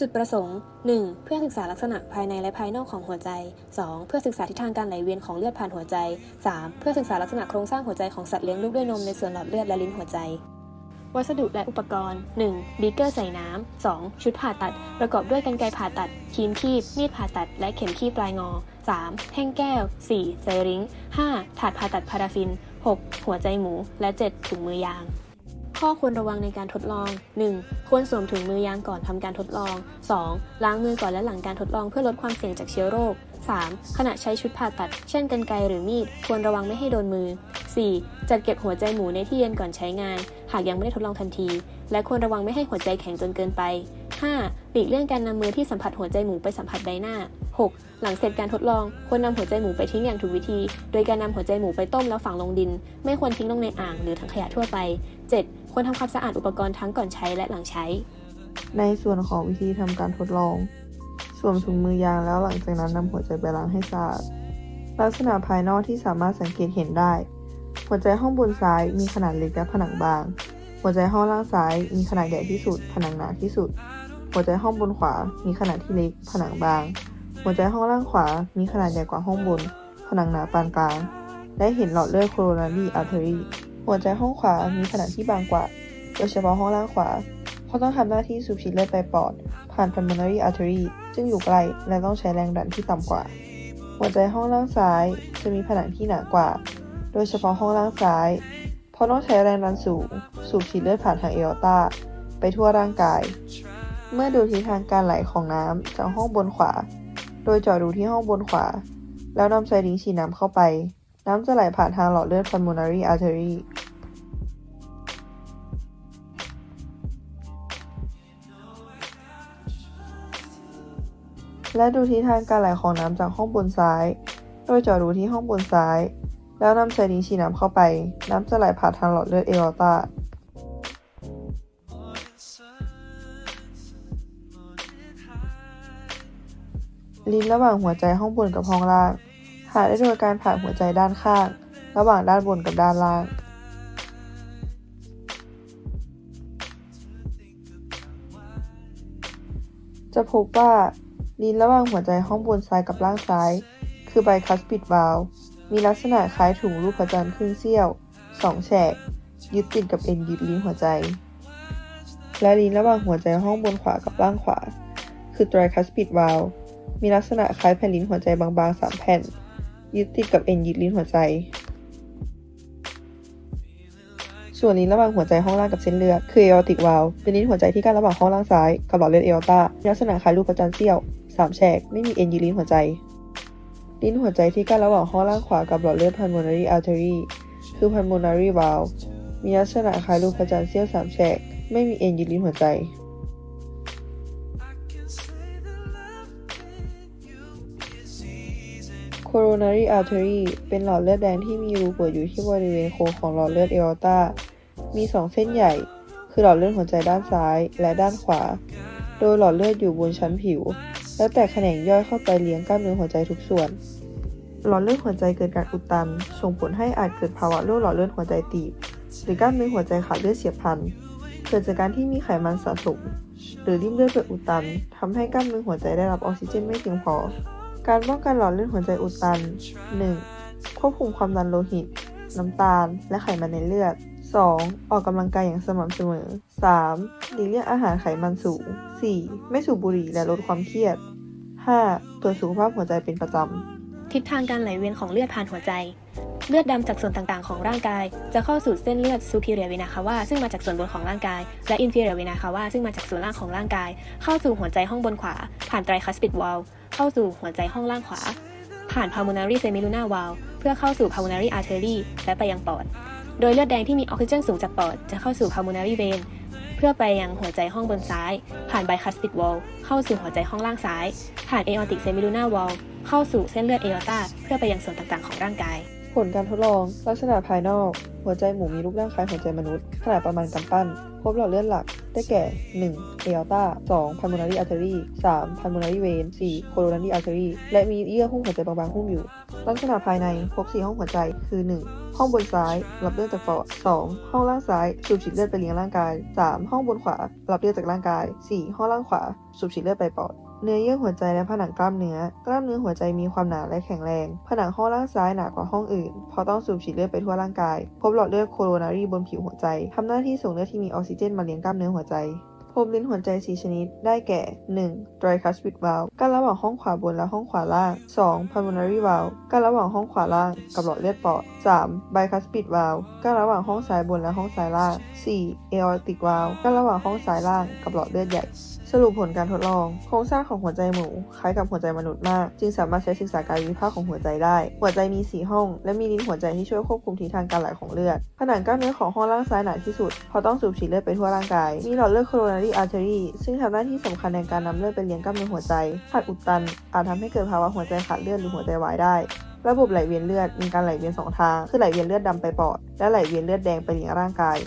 จุดประสงค์ 1. เพื่อศึกษาลักษณะภายในและภายนอกของหัวใจ 2. เพื่อศึกษาทิศทางการไหลเวียนของเลือดผ่านหัวใจ 3. เพื่อศึกษาลักษณะโครงสร้างหัวใจของสัตว์เลี้ยงลูกด้วยนมในส่วนหลอดเลือดและลิ้นหัวใจ วัสดุและอุปกรณ์ 1. บีเกอร์ใส่น้ำ 2. ชุดผ่าตัด ประกอบด้วยกรรไกรผ่าตัดครีมคีบ มีดผ่าตัด และเข็มคีบปลายงอ 3. แท่งแก้ว 4. ไซริง 5. ถาดผ่าตัดพาราฟิน 6. หัวใจหมู และ 7. ถุงมือยาง ข้อควรระวังในการทดลอง 1. ควรสวมถุงมือยางก่อนทำการทดลอง 2. ล้างมือก่อนและหลังการทดลองเพื่อลดความเสี่ยงจากเชื้อโรค 3. ขณะใช้ชุดผ่าตัด เช่นกรรไกรหรือมีด ควรระวังไม่ให้โดนมือ 4. จัดเก็บหัวใจหมูในที่เย็นก่อนใช้งาน หากยังไม่ได้ทดลองทันที และควรระวังไม่ให้หัวใจแข็งจนเกินไป 5. หลีกเลี่ยงการนำมือที่สัมผัสหัวใจหมูไปสัมผัสใบหน้า 6. หลังเสร็จการทดลอง ควรนำหัวใจหมูไปทิ้งอย่างถูกวิธี โดยการนำหัวใจหมูไปต้มแล้วฝังลงดิน ไม่ควรทิ้งลงในอ่างหรือถังขยะทั่วไป 7. ควรทำความสะอาดอุปกรณ์ทั้งก่อนใช้และหลังใช้ ในส่วนของวิธีทำการทดลอง สวมถุงมือยางแล้วหลังจากนั้นนำหัวใจไปล้างให้สะอาด ลักษณะภายนอกที่สามารถสังเกตเห็นได้ หัวใจห้องบนซ้ายมีขนาดเล็กและผนังบาง หัวใจห้องล่างซ้ายมีขนาดใหญ่ที่สุด ผนังหนาที่สุด หัวใจห้องบนขวา มีขนาดที่เล็ก ผนังบาง หัวใจห้องล่างขวา มีขนาดใหญ่กว่าห้องบน ผนังหนาปานกลาง และเห็นหลอดเลือด coronary artery หัวใจห้องขวามีขนาดที่บางกว่า โดยเฉพาะห้องล่างขวา เพราะต้องทำหน้าที่สูบฉีดเลือดไปปอด ผ่าน pulmonary artery ซึ่งอยู่ใกลและต้องใช้แรงดันที่ต่ำกว่า หัวใจห้องล่างซ้ายจะมีผนังที่หนากว่า โดยเฉพาะห้องล่างซ้าย เพราะต้องใช้แรงดันสูง สูบฉีดเลือดผ่านทางเออตาไปทั่วร่างกาย เมื่อดูทิศทางการไหลของน้ำจากห้องบนขวา โดยเจาะดูที่ห้องบนขวา แล้วนำไซริงฉีดน้ำเข้าไป น้ำจะไหลผ่านทางหลอดเลือด pulmonary artery และดูทิศทางการไหลของน้ำจากห้องบนซ้าย โดยเจาะรูที่ห้องบนซ้าย แล้วนำไซริงฉีดน้ำเข้าไป น้ำจะไหลผ่านทางหลอดเลือดเออตาลิ้นระหว่างหัวใจห้องบนกับห้องล่าง หาได้โดยการผ่านหัวใจด้านข้าง ระหว่างด้านบนกับด้านล่าง จะพบว่า ลิ้นระหว่างหัวใจห้องบนซ้ายกับล่างซ้าย คือไบคัสปิดวาลมีลักษณะคล้ายถุงรูปพระจันทร์ครึ่งเสี้ยวสองแฉก ยึดติดกับเอ็นยึดลิ้นหัวใจ และลิ้นระหว่างหัวใจห้องบนขวากับล่างขวา คือไตรคัสปิดวาลมีลักษณะคล้ายแผ่นลิ้นหัวใจบางๆสามแผ่น ยึดติดกับเอ็นยึดลิ้นหัวใจ ส่วนลิ้นระหว่างหัวใจห้องล่างกับเส้นเลือดคือเออติกวาลเป็นลิ้นหัวใจที่กั้นระหว่างห้องล่างซ้ายกับหลอดเลือดเออตามีลักษณะคล้ายรูปพระจันทร์เสี้ยว สามแฉกไม่มีเอ็นยึดลิ้นหัวใจ ลิ้นหัวใจที่กั้นระหว่างห้องล่างขวากับหลอดเลือด pulmonary artery คือ pulmonary valve มีลักษณะคล้ายรูปพระจันทร์เสี้ยวสามแฉก ไม่มีเอ็นยึดลิ้นหัวใจ coronary artery เป็นหลอดเลือดแดงที่มีรูเปิดอยู่ที่บริเวณโค้งของหลอดเลือดเออตามีสองเส้นใหญ่ คือหลอดเลือดหัวใจด้านซ้ายและด้านขวา โดยหลอดเลือดอยู่บนชั้นผิว แล้วแต่แขนงย่อยเข้าไปเลี้ยงกล้ามเนื้อหัวใจทุกส่วน หลอดเลือดหัวใจเกิดการอุดตัน ส่งผลให้อาจเกิดภาวะโรคหลอดเลือดหัวใจตีบ หรือกล้ามเนื้อหัวใจขาดเลือดเฉียบพลัน เกิดจากการที่มีไขมันสะสม หรือริ่มเลือดเกิดอุดตันทำให้กล้ามเนื้อหัวใจได้รับออกซิเจนไม่เพียงพอ การป้องกันหลอดเลือดหัวใจอุดตัน 1. ควบคุมความดันโลหิต น้ำตาล และไขมันในเลือด 2. ออกกำลังกายอย่างสม่ำเสมอ 3. หลีกเลี่ยงอาหารไขมันสูง 4. ไม่สูบบุหรี่และลดความเครียด 5. ตรวจสุขภาพหัวใจเป็นประจำ ทิศทางการไหลเวียนของเลือดผ่านหัวใจ เลือดดำจากส่วนต่างๆ ของร่างกาย จะเข้าสู่เส้นเลือด superior vena cava ซึ่งมาจากส่วนบนของร่างกาย และ inferior vena cava ซึ่งมาจากส่วนล่างของร่างกาย เข้าสู่หัวใจห้องบนขวา ผ่าน tricuspid valve เข้าสู่หัวใจห้องล่างขวา ผ่าน pulmonary semilunar valve เพื่อเข้าสู่ pulmonary artery และไปยังปอด โดยเลือดแดงที่มีออกซิเจนสูงจากปอดจะเข้าสู่ pulmonary vein เพื่อไปยังหัวใจห้องบนซ้าย ผ่าน bicuspid valve เข้าสู่หัวใจห้องล่างซ้าย ผ่าน aortic semilunar valve เข้าสู่เส้นเลือดเออตาเพื่อไปยังส่วนต่างๆของร่างกาย ผลการทดลอง ลักษณะภายนอก หัวใจหมูมีรูปร่างคล้ายหัวใจมนุษย์ ขนาดประมาณกำปั้น พบหลอดเลือดหลัก ได้แก่ 1. เอ o ตา 2. pulmonary artery 3. pulmonary vein 4. coronary artery และมีเยื่อหุ้มหัวใจบางๆหุ้มอยู่ ลักษณะภายในพบ 4 ห้องหัวใจ คือ 1. ห้องบนซ้าย รับเลือดจากปอด 2. ห้องล่างซ้าย สูบฉีดเลือดไปเลี้ยงร่างกาย 3. ห้องบนขวา รับเลือดจากร่างกาย 4. ห้องล่างขวา สูบฉีดเลือดไปปอดเนื้อเยื่อหัวใจและผนังกล้ามเนื้อ กล้ามเนื้อหัวใจมีความหนาและแข็งแรง ผนังห้องล่างซ้ายหนากว่าห้องอื่น เพราะต้องสูบฉีดเลือดไปทั่วร่างกาย พบหลอดเลือดโคโรนารีบนผิวหัวใจ ทำหน้าที่ส่งเลือดที่มีออกซิเจนมาเลี้ยงกล้ามเนื้อหัวใจ พบลิ้นหัวใจ 4 ชนิด ได้แก่ 1. d r y c u s p i d valve กั้นระหว่างห้องขวาบนและห้องขวาล่าง 2. pulmonary valve กั้นระหว่างห้องขวาล่างกับหลอดเลือดปอด 3. bicuspid valve กั้นระหว่างห้องซ้ายบนและห้องซ้ายล่าง 4. aortic valve กั้นระหว่างห้องซ้ายล่างกับหลอดเลือดใหญ่ สรุปผลการทดลอง โครงสร้างของหัวใจหมู คล้ายกับหัวใจมนุษย์มาก จึงสามารถใช้ศึกษาการวิภาคของหัวใจได้ หัวใจมี 4 ห้อง และมีลิ้นหัวใจที่ช่วยควบคุมทิศทางการไหลของเลือด ผนังกล้ามเนื้อของห้องล่างซ้ายหนาที่สุด เพราะต้องสูบฉีดเลือดไปทั่วร่างกาย มีหลอดเลือด coronary artery ซึ่งทำหน้าที่สำคัญในการนำเลือดไปเลี้ยงกล้ามเนื้อหัวใจหากอุดตัน อาจทำให้เกิดภาวะหัวใจขาดเลือดหรือหัวใจวายได้ระบบไหลเวียนเลือดมีการไหลเวียนสองทาง คือไหลเวียนเลือดดำไปปอด และไหลเวียนเลือดแดงไปเลี้ยงร่างกาย